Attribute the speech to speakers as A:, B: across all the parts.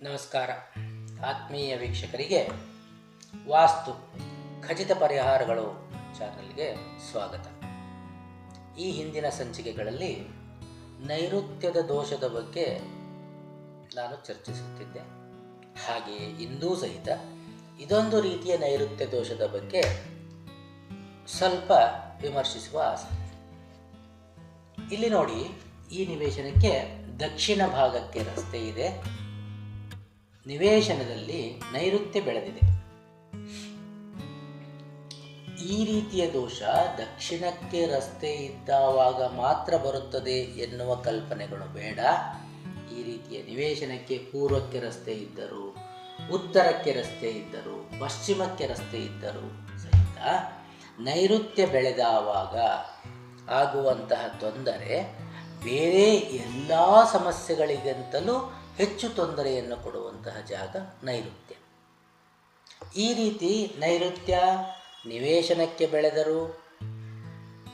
A: ನಮಸ್ಕಾರ. ಆತ್ಮೀಯ ವೀಕ್ಷಕರಿಗೆ ವಾಸ್ತು ಖಚಿತ ಪರಿಹಾರಗಳು ಚಾನಲ್ಗೆ ಸ್ವಾಗತ. ಈ ಹಿಂದಿನ ಸಂಚಿಕೆಗಳಲ್ಲಿ ನೈಋತ್ಯದ ದೋಷದ ಬಗ್ಗೆ ನಾನು ಚರ್ಚಿಸುತ್ತಿದ್ದೆ. ಹಾಗೆಯೇ ಇಂದೂ ಸಹಿತ ಇದೊಂದು ರೀತಿಯ ನೈಋತ್ಯ ದೋಷದ ಬಗ್ಗೆ ಸ್ವಲ್ಪ ವಿಮರ್ಶಿಸುವ ಆಸೆ. ಇಲ್ಲಿ ನೋಡಿ ಈ ನಿವೇಶನಕ್ಕೆ ದಕ್ಷಿಣ ಭಾಗಕ್ಕೆ ರಸ್ತೆ ಇದೆ. ನಿವೇಶನದಲ್ಲಿ ನೈಋತ್ಯ ಬೆಳೆದಿದೆ. ಈ ರೀತಿಯ ದೋಷ ದಕ್ಷಿಣಕ್ಕೆ ರಸ್ತೆ ಇದ್ದಾವಾಗ ಮಾತ್ರ ಬರುತ್ತದೆ ಎನ್ನುವ ಕಲ್ಪನೆಗಳು ಬೇಡ. ಈ ರೀತಿಯ ನಿವೇಶನಕ್ಕೆ ಪೂರ್ವಕ್ಕೆ ರಸ್ತೆ ಇದ್ದರು, ಉತ್ತರಕ್ಕೆ ರಸ್ತೆ ಇದ್ದರು, ಪಶ್ಚಿಮಕ್ಕೆ ರಸ್ತೆ ಇದ್ದರು ಸಹಿತ ನೈಋತ್ಯ ಬೆಳೆದಾವಾಗ ಆಗುವಂತಹ ತೊಂದರೆ ಬೇರೆ ಎಲ್ಲ ಸಮಸ್ಯೆಗಳಿಗಿಂತಲೂ ಹೆಚ್ಚು ತೊಂದರೆಯನ್ನು ಕೊಡುವಂತಹ ಜಾಗ ನೈಋತ್ಯ. ಈ ರೀತಿ ನೈಋತ್ಯ ನಿವೇಶನಕ್ಕೆ ಬೆಳೆದರು,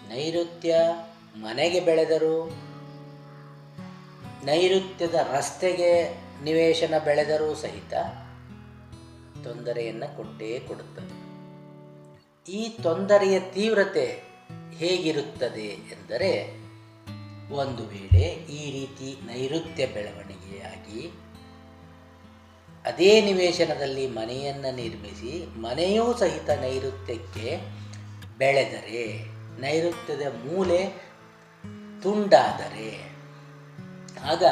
A: ನೈಋತ್ಯ ಮನೆಗೆ ಬೆಳೆದರು, ನೈಋತ್ಯದ ರಸ್ತೆಗೆ ನಿವೇಶನ ಬೆಳೆದರೂ ಸಹಿತ ತೊಂದರೆಯನ್ನು ಕೊಟ್ಟೇ ಕೊಡುತ್ತದೆ ಈ ತೊಂದರೆಯ ತೀವ್ರತೆ ಹೇಗಿರುತ್ತದೆ ಎಂದರೆ ಒಂದು ವೇಳೆ ಈ ರೀತಿ ನೈಋತ್ಯ ಬೆಳವಣಿಗೆಯಾಗಿ ಅದೇ ನಿವೇಶನದಲ್ಲಿ ಮನೆಯನ್ನು ನಿರ್ಮಿಸಿ ಮನೆಯೂ ಸಹಿತ ನೈಋತ್ಯಕ್ಕೆ ಬೆಳೆದರೆ, ನೈಋತ್ಯದ ಮೂಲೆ ತುಂಡಾದರೆ, ಆಗ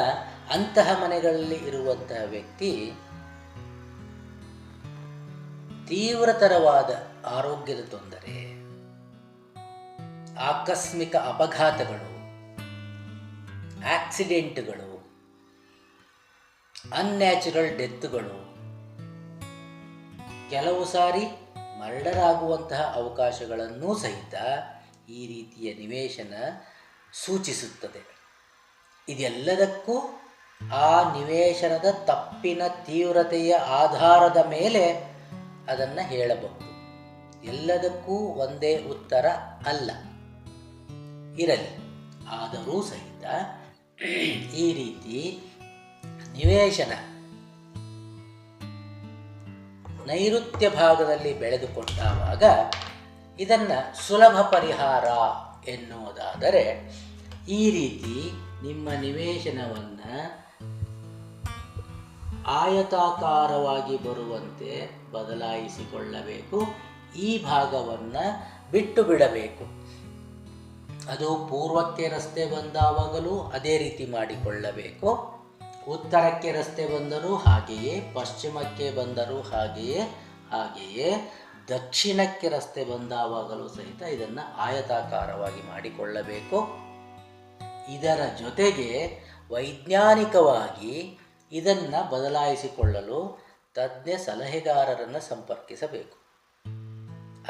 A: ಅಂತಹ ಮನೆಗಳಲ್ಲಿ ಇರುವಂತಹ ವ್ಯಕ್ತಿ ತೀವ್ರತರವಾದ ಆರೋಗ್ಯದ ತೊಂದರೆ, ಆಕಸ್ಮಿಕ ಅಪಘಾತಗಳು ಆಕ್ಸಿಡೆಂಟ್ಗಳು ಅನ್ಯಾಚುರಲ್ ಡೆತ್ಗಳು ಕೆಲವು ಸಾರಿ ಮರ್ಡರ್ ಆಗುವಂತಹ ಅವಕಾಶಗಳನ್ನೂ ಸಹಿತ ಈ ರೀತಿಯ ನಿವೇಶನ ಸೂಚಿಸುತ್ತದೆ. ಇದೆಲ್ಲದಕ್ಕೂ ಆ ನಿವೇಶನದ ತಪ್ಪಿನ ತೀವ್ರತೆಯ ಆಧಾರದ ಮೇಲೆ ಅದನ್ನು ಹೇಳಬಹುದು. ಎಲ್ಲದಕ್ಕೂ ಒಂದೇ ಉತ್ತರ ಅಲ್ಲ. ಇರಲಿ. ಆದರೂ ಸಹಿತ ಈ ರೀತಿ ನಿವೇಶನ ನೈಋತ್ಯ ಭಾಗದಲ್ಲಿ ಬೆಳೆದುಕೊಂಡಾಗ ಇದನ್ನು ಸುಲಭ ಪರಿಹಾರ ಎನ್ನುವುದಾದರೆ ಈ ರೀತಿ ನಿಮ್ಮ ನಿವೇಶನವನ್ನು ಆಯತಾಕಾರವಾಗಿ ಬರುವಂತೆ ಬದಲಾಯಿಸಿಕೊಳ್ಳಬೇಕು. ಈ ಭಾಗವನ್ನು ಬಿಟ್ಟು ಬಿಡಬೇಕು. ಅದು ಪೂರ್ವಕ್ಕೆ ರಸ್ತೆ ಬಂದಾವಾಗಲೂ ಅದೇ ರೀತಿ ಮಾಡಿಕೊಳ್ಳಬೇಕು. ಉತ್ತರಕ್ಕೆ ರಸ್ತೆ ಬಂದರೂ ಹಾಗೆಯೇ, ಪಶ್ಚಿಮಕ್ಕೆ ಬಂದರೂ ಹಾಗೆಯೇ ಹಾಗೆಯೇ, ದಕ್ಷಿಣಕ್ಕೆ ರಸ್ತೆ ಬಂದಾವಾಗಲೂ ಸಹಿತ ಇದನ್ನು ಆಯತಾಕಾರವಾಗಿ ಮಾಡಿಕೊಳ್ಳಬೇಕು. ಇದರ ಜೊತೆಗೆ ವೈಜ್ಞಾನಿಕವಾಗಿ ಇದನ್ನು ಬದಲಾಯಿಸಿಕೊಳ್ಳಲು ತಜ್ಞ ಸಲಹೆಗಾರರನ್ನು ಸಂಪರ್ಕಿಸಬೇಕು.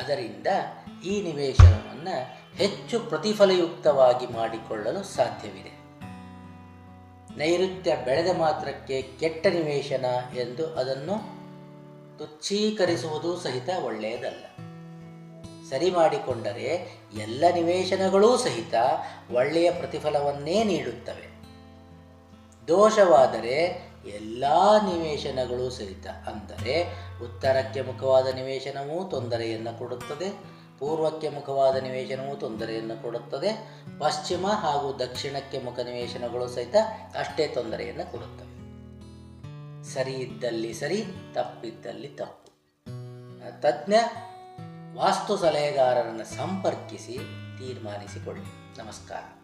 A: ಅದರಿಂದ ಈ ನಿವೇಶನವನ್ನು ಹೆಚ್ಚು ಪ್ರತಿಫಲಯುಕ್ತವಾಗಿ ಮಾಡಿಕೊಳ್ಳಲು ಸಾಧ್ಯವಿದೆ. ನೈಋತ್ಯ ಬೆಳೆದ ಮಾತ್ರಕ್ಕೆ ಕೆಟ್ಟ ನಿವೇಶನ ಎಂದು ಅದನ್ನು ತುಚ್ಛೀಕರಿಸುವುದು ಸಹಿತ ಒಳ್ಳೆಯದಲ್ಲ. ಸರಿ ಮಾಡಿಕೊಂಡರೆ ಎಲ್ಲ ನಿವೇಶನಗಳೂ ಸಹಿತ ಒಳ್ಳೆಯ ಪ್ರತಿಫಲವನ್ನೇ ನೀಡುತ್ತವೆ. ದೋಷವಾದರೆ ಎಲ್ಲ ನಿವೇಶನಗಳು ಸಹಿತ ಅಂದರೆ ಉತ್ತರಕ್ಕೆ ಮುಖವಾದ ನಿವೇಶನವೂ ತೊಂದರೆಯನ್ನು ಕೊಡುತ್ತದೆ. ಪೂರ್ವಕ್ಕೆ ಮುಖವಾದ ನಿವೇಶನವು ತೊಂದರೆಯನ್ನು ಕೊಡುತ್ತದೆ. ಪಶ್ಚಿಮ ಹಾಗೂ ದಕ್ಷಿಣಕ್ಕೆ ಮುಖ ನಿವೇಶನಗಳು ಸಹಿತ ಅಷ್ಟೇ ತೊಂದರೆಯನ್ನು ಕೊಡುತ್ತವೆ. ಸರಿ ಇದ್ದಲ್ಲಿ ಸರಿ, ತಪ್ಪಿದ್ದಲ್ಲಿ ತಪ್ಪು. ತಜ್ಞ ವಾಸ್ತು ಸಲಹೆಗಾರರನ್ನು ಸಂಪರ್ಕಿಸಿ ತೀರ್ಮಾನಿಸಿಕೊಳ್ಳಿ. ನಮಸ್ಕಾರ.